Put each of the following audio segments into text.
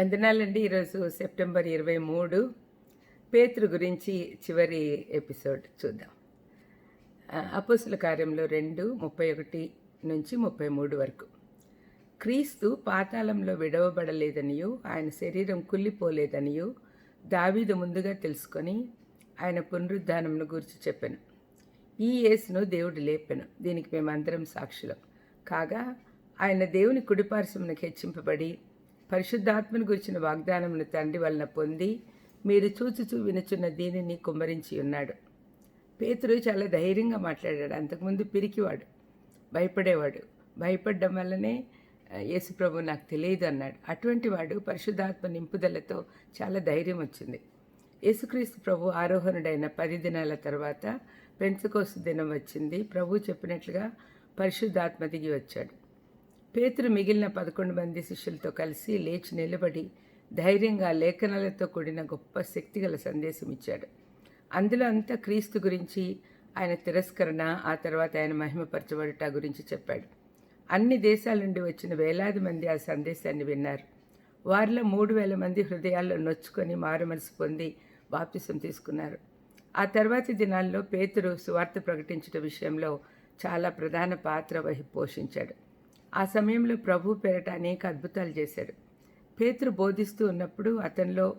వందనాలండి ఈరోజు సెప్టెంబర్ ఇరవై మూడు. పేతురు గురించి చివరి ఎపిసోడ్ చూద్దాం. అపోసుల కార్యంలో రెండు ముప్పై ఒకటి నుంచి ముప్పై మూడు వరకు. క్రీస్తు పాతాళంలో విడవబడలేదనియు ఆయన శరీరం కుళ్ళిపోలేదనియు దావీదు ముందుగా తెలుసుకొని ఆయన పునరుద్ధానమును గురించి చెప్పాను. ఈ యేసును దేవుడు లేపాను. దీనికి మేమందరం సాక్షులం. కాగా ఆయన దేవుని కుడిపార్శ్వమునకు హెచ్చింపబడి పరిశుద్ధాత్మను గురించిన వాగ్దానమును తండ్రి వలన పొంది మీరు చూచుచూ వినుచున్న దీనిని కుమ్మరించి ఉన్నాడు. పేతురు చాలా ధైర్యంగా మాట్లాడాడు. అంతకుముందు పిరికివాడు భయపడేవాడు. భయపడడం వల్లనే యేసుప్రభు నాకు తెలియదు అన్నాడు. అటువంటి వాడు పరిశుద్ధాత్మ నింపుదలతో చాలా ధైర్యం వచ్చింది. యేసుక్రీస్తు ప్రభు ఆరోహణుడైన పది దినాల తర్వాత పెంచుకోసు దినం వచ్చింది. ప్రభు చెప్పినట్లుగా పరిశుద్ధాత్మ దిగి వచ్చాడు. పేతురు మిగిలిన పదకొండు మంది శిష్యులతో కలిసి లేచి నిలబడి ధైర్యంగా లేఖనాలతో కూడిన గొప్ప శక్తిగల సందేశం ఇచ్చాడు అందులో అంతా క్రీస్తు గురించి ఆయన తిరస్కరణ ఆ తర్వాత ఆయన మహిమపరచబడుట గురించి చెప్పాడు. అన్ని దేశాల నుండి వచ్చిన వేలాది మంది ఆ సందేశాన్ని విన్నారు. వారిలో మూడు వేల మంది హృదయాల్లో నొచ్చుకొని మారుమనసు పొంది బాప్తిసం తీసుకున్నారు. ఆ తర్వాతి దినాల్లో పేతురు సువార్త ప్రకటించడం విషయంలో చాలా ప్రధాన పాత్ర వహి పోషించాడు. ఆ సమయంలో ప్రభు పేరట అనేక అద్భుతాలు చేశాడు పేతురు బోధిస్తూ ఉన్నప్పుడు అతనిలో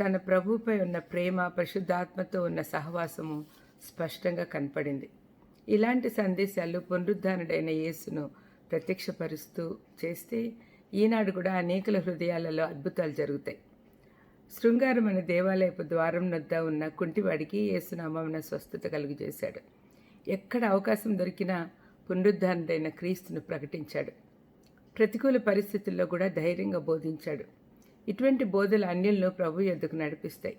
తన ప్రభుపై ఉన్న ప్రేమ పరిశుద్ధాత్మతో ఉన్న సహవాసము స్పష్టంగా కనపడింది. ఇలాంటి సందేశాలు పునరుద్ధానుడైన యేసును ప్రత్యక్షపరుస్తూ చేస్తే ఈనాడు కూడా అనేకల హృదయాలలో అద్భుతాలు జరుగుతాయి. శృంగారం అనే దేవాలయపు ద్వారం వద్ద ఉన్న కుంటివాడికి యేసునామమున స్వస్థత కలుగు చేశాడు ఎక్కడ అవకాశం దొరికినా పునరుద్ధారుడైన క్రీస్తును ప్రకటించాడు. ప్రతికూల పరిస్థితుల్లో కూడా ధైర్యంగా బోధించాడు. ఇటువంటి బోధలు అన్యులను ప్రభు ఎద్దుకు నడిపిస్తాయి.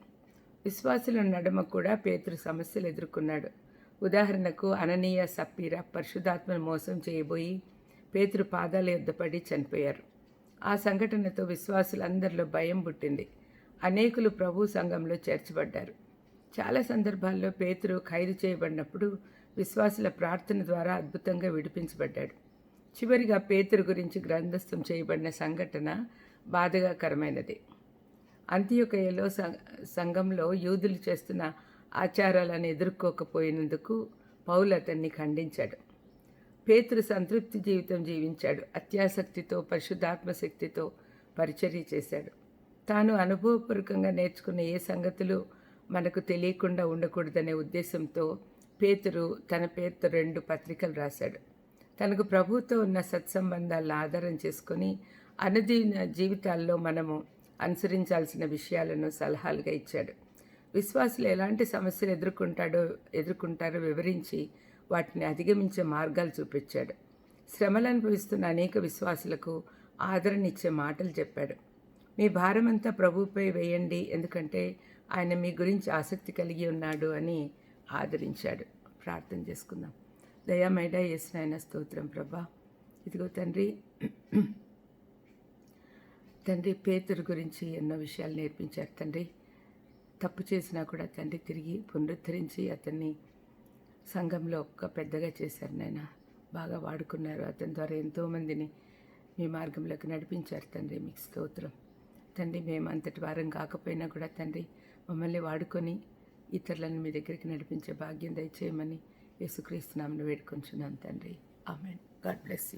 విశ్వాసుల నడమ కూడా పేతురు సమస్యలు ఎదుర్కొన్నాడు. ఉదాహరణకు అననీయ సప్పీర పరిశుధాత్మను మోసం చేయబోయి పేతురు పాదాల యొద్ద పడి చనిపోయారు. ఆ సంఘటనతో విశ్వాసులందరిలో భయం పుట్టింది. అనేకులు ప్రభు సంఘంలో చేర్చబడ్డారు. చాలా సందర్భాల్లో పేతురు ఖైదు చేయబడినప్పుడు విశ్వాసుల ప్రార్థన ద్వారా అద్భుతంగా విడిపించబడ్డాడు. చివరిగా పేతురు గురించి గ్రంథస్థం చేయబడిన సంఘటన బాధగాకరమైనది అంత్యొకయలో సంఘంలో యూదులు చేస్తున్న ఆచారాలను ఎదుర్కోకపోయినందుకు పౌలు అతన్ని ఖండించాడు. పేతురు సంతృప్తి జీవితం జీవించాడు. అత్యాసక్తితో పరిశుద్ధాత్మ శక్తితో పరిచర్య చేశాడు. తాను అనుభవపూర్వకంగా నేర్చుకున్న ఏ సంగతులు మనకు తెలియకుండా ఉండకూడదనే ఉద్దేశంతో పేతురు తన పేరుతో రెండు పత్రికలు రాశాడు. తనకు ప్రభుతో ఉన్న సత్సంబంధాలను ఆధారం చేసుకొని అనుదిన జీవితాల్లో మనము అనుసరించాల్సిన విషయాలను సలహాలుగా ఇచ్చాడు. విశ్వాసులు ఎలాంటి సమస్యలు ఎదుర్కొంటాడో ఎదుర్కొంటారో వివరించి వాటిని అధిగమించే మార్గాలు చూపించాడు. శ్రమలు అనుభవిస్తున్న అనేక విశ్వాసులకు ఆదరణ ఇచ్చే మాటలు చెప్పాడు. మీ భారమంతా ప్రభుపై వేయండి. ఎందుకంటే ఆయన మీ గురించి ఆసక్తి కలిగి ఉన్నాడు అని ఆదరించాడు. ప్రార్థన చేసుకుందాం. దయామైడ నాయన స్తోత్రం ప్రభా. ఇదిగో తండ్రి తండ్రి పేతురు గురించి ఎన్నో విషయాలు నేర్పించారు తండ్రి. తప్పు చేసినా కూడా తండ్రి తిరిగి పునరుద్ధరించి అతన్ని సంఘంలో ఒక్క పెద్దగా చేశారు నాయన. బాగా వాడుకున్నారు. అతని ద్వారా ఎంతోమందిని మీ మార్గంలోకి నడిపించారు తండ్రి. మీకు స్తోత్రం. తండ్రి మేము అంతటి వారం కాకపోయినా కూడా తండ్రి మమ్మల్ని వాడుకొని ఇతరులను మీ దగ్గరికి నడిపించే భాగ్యం దయచేయమని యేసుక్రీస్తునామను వేడుకొంచున్నాను తండ్రి. ఆమెన్. God bless you.